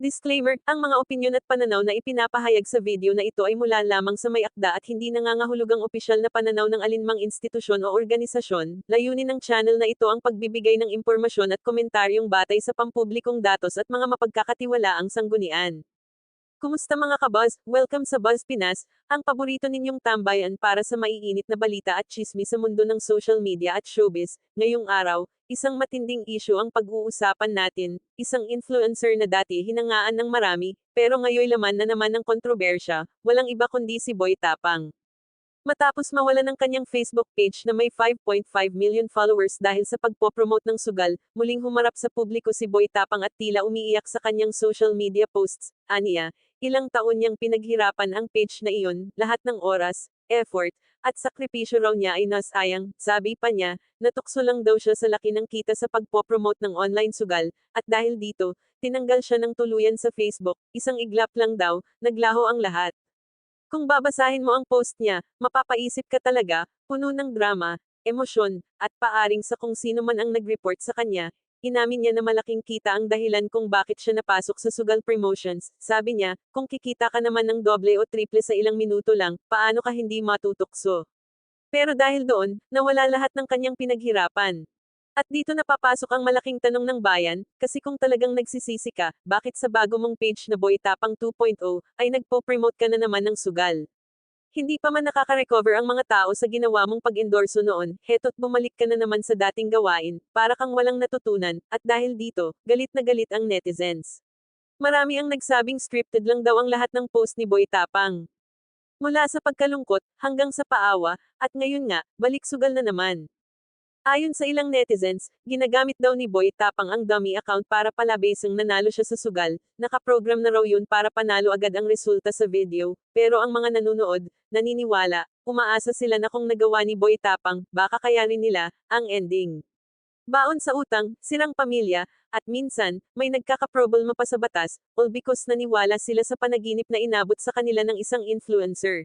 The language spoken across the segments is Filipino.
Disclaimer, ang mga opinyon at pananaw na ipinapahayag sa video na ito ay mula lamang sa may akda at hindi nangangahulugang opisyal na pananaw ng alinmang institusyon o organisasyon. Layunin ng channel na ito ang pagbibigay ng impormasyon at komentaryong batay sa pampublikong datos at mga mapagkakatiwalaang sanggunian. Kumusta mga kabuzz? Welcome sa Buzz Pinas, ang paborito ninyong tambayan para sa maiinit na balita at chismis sa mundo ng social media at showbiz. Ngayong araw, isang matinding issue ang pag-uusapan natin, isang influencer na dati hinangaan ng marami, pero ngayoy laman na naman ng kontrobersya, walang iba kundi si Boy Tapang. Matapos mawala ng kanyang Facebook page na may 5.5 million followers dahil sa pagpopromote ng sugal, muling humarap sa publiko si Boy Tapang at tila umiiyak sa kanyang social media posts. Aniya, ilang taon niyang pinaghirapan ang page na iyon, lahat ng oras, effort, at sakripisyo raw niya ay nasayang, sabi pa niya, natukso lang daw siya sa laki ng kita sa pagpopromote ng online sugal, at dahil dito, tinanggal siya ng tuluyan sa Facebook, isang iglap lang daw, naglaho ang lahat. Kung babasahin mo ang post niya, mapapaisip ka talaga, puno ng drama, emosyon, at paaring sa kung sino man ang nag-report sa kanya. Inamin niya na malaking kita ang dahilan kung bakit siya napasok sa Sugal Promotions. Sabi niya, kung kikita ka naman ng doble o triple sa ilang minuto lang, paano ka hindi matutukso? Pero dahil doon, nawala lahat ng kanyang pinaghirapan. At dito napapasok ang malaking tanong ng bayan, kasi kung talagang nagsisisi ka, bakit sa bago mong page na Boy Tapang 2.0, ay nagpo-promote ka na naman ng sugal? Hindi pa man nakaka-recover ang mga tao sa ginawa mong pag-endorso noon, heto't bumalik ka na naman sa dating gawain, para kang walang natutunan, at dahil dito, galit na galit ang netizens. Marami ang nagsabing scripted lang daw ang lahat ng post ni Boy Tapang. Mula sa pagkalungkot, hanggang sa paawa, at ngayon nga, balik sugal na naman. Ayon sa ilang netizens, ginagamit daw ni Boy Tapang ang dummy account para palabisang nanalo siya sa sugal, nakaprogram na raw yun para panalo agad ang resulta sa video, pero ang mga nanonood, naniniwala, umaasa sila na kung nagawa ni Boy Tapang, baka kayanin nila, ang ending. Baon sa utang, sirang pamilya, at minsan, may nagkakaproblema pa sa batas, all because naniwala sila sa panaginip na inabot sa kanila ng isang influencer.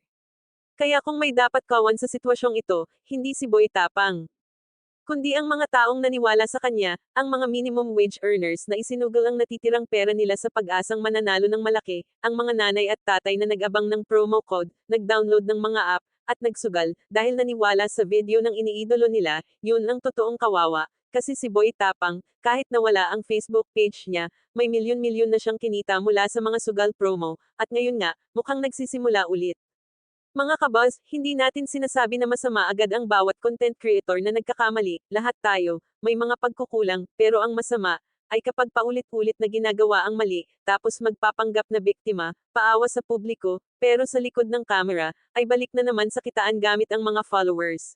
Kaya kung may dapat kawan sa sitwasyong ito, hindi si Boy Tapang kundi ang mga taong naniwala sa kanya, ang mga minimum wage earners na isinugal ang natitirang pera nila sa pag-asang mananalo ng malaki, ang mga nanay at tatay na nag-abang ng promo code, nag-download ng mga app, at nagsugal, dahil naniwala sa video ng iniidolo nila, yun ang totoong kawawa. Kasi si Boy Tapang, kahit nawala ang Facebook page niya, may milyon-milyon na siyang kinita mula sa mga sugal promo, at ngayon nga, mukhang nagsisimula ulit. Mga kabuzz, hindi natin sinasabi na masama agad ang bawat content creator na nagkakamali, lahat tayo, may mga pagkukulang, pero ang masama, ay kapag paulit-ulit na ginagawa ang mali, tapos magpapanggap na biktima, paawa sa publiko, pero sa likod ng camera, ay balik na naman sa kitaan gamit ang mga followers.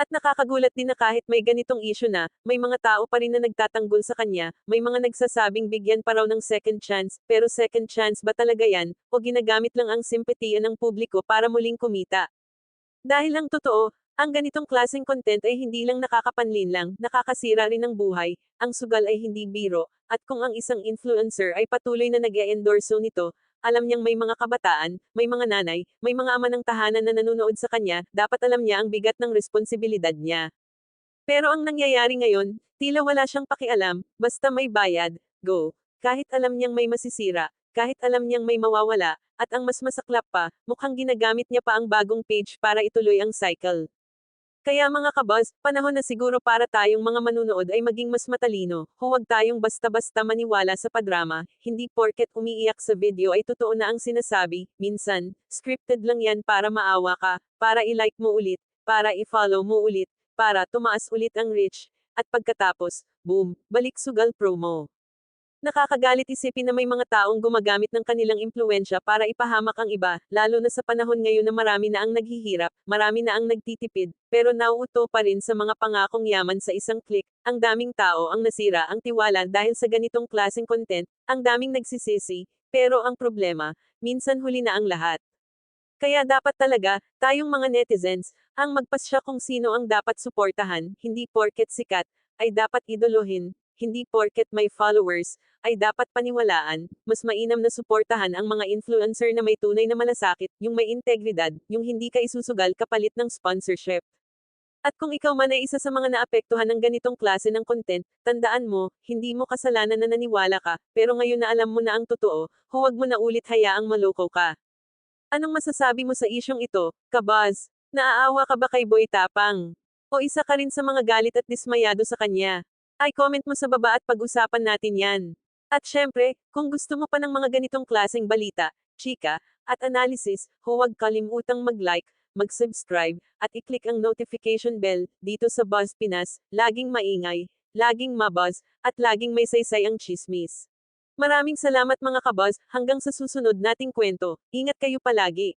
At nakakagulat din na kahit may ganitong issue na, may mga tao pa rin na nagtatanggol sa kanya, may mga nagsasabing bigyan pa raw ng second chance, pero second chance ba talaga yan, o ginagamit lang ang simpatiya ng publiko para muling kumita? Dahil ang totoo, ang ganitong klaseng content ay hindi lang nakakapanlin lang, nakakasira rin ng buhay, ang sugal ay hindi biro, at kung ang isang influencer ay patuloy na nag-e-endorso nito, alam niyang may mga kabataan, may mga nanay, may mga ama ng tahanan na nanonood sa kanya, dapat alam niya ang bigat ng responsibilidad niya. Pero ang nangyayari ngayon, tila wala siyang pakialam, basta may bayad, go. Kahit alam niyang may masisira, kahit alam niyang may mawawala, at ang mas masaklap pa, mukhang ginagamit niya pa ang bagong page para ituloy ang cycle. Kaya mga kabuzz, panahon na siguro para tayong mga manunood ay maging mas matalino, huwag tayong basta-basta maniwala sa padrama, hindi porket umiiyak sa video ay totoo na ang sinasabi, minsan, scripted lang yan para maawa ka, para i-like mo ulit, para i-follow mo ulit, para tumaas ulit ang reach, at pagkatapos, boom, balik sugal promo. Nakakagalit isipin na may mga taong gumagamit ng kanilang impluensya para ipahamak ang iba, lalo na sa panahon ngayon na marami na ang naghihirap, marami na ang nagtitipid, pero nauuto pa rin sa mga pangakong yaman sa isang click, ang daming tao ang nasira ang tiwala dahil sa ganitong klaseng content, ang daming nagsisisi, pero ang problema, minsan huli na ang lahat. Kaya dapat talaga, tayong mga netizens, ang magpasya kung sino ang dapat suportahan, hindi porket sikat, ay dapat idolohin, hindi porket may followers, ay dapat paniwalaan, mas mainam na suportahan ang mga influencer na may tunay na malasakit, yung may integridad, yung hindi ka isusugal kapalit ng sponsorship. At kung ikaw man ay isa sa mga naapektuhan ng ganitong klase ng content, tandaan mo, hindi mo kasalanan na naniwala ka, pero ngayon na alam mo na ang totoo, huwag mo na ulit hayaang maloko ka. Anong masasabi mo sa isyong ito, kabaz? Naaawa ka ba kay Boy Tapang? O isa ka rin sa mga galit at dismayado sa kanya? Ay comment mo sa baba at pag-usapan natin yan. At syempre, kung gusto mo pa ng mga ganitong klaseng balita, chika, at analysis, huwag kalimutang mag-like, mag-subscribe, at i-click ang notification bell dito sa Buzz Pinas, laging maingay, laging mabuzz, at laging may saysay ang chismis. Maraming salamat mga kabuzz, hanggang sa susunod nating kwento, ingat kayo palagi.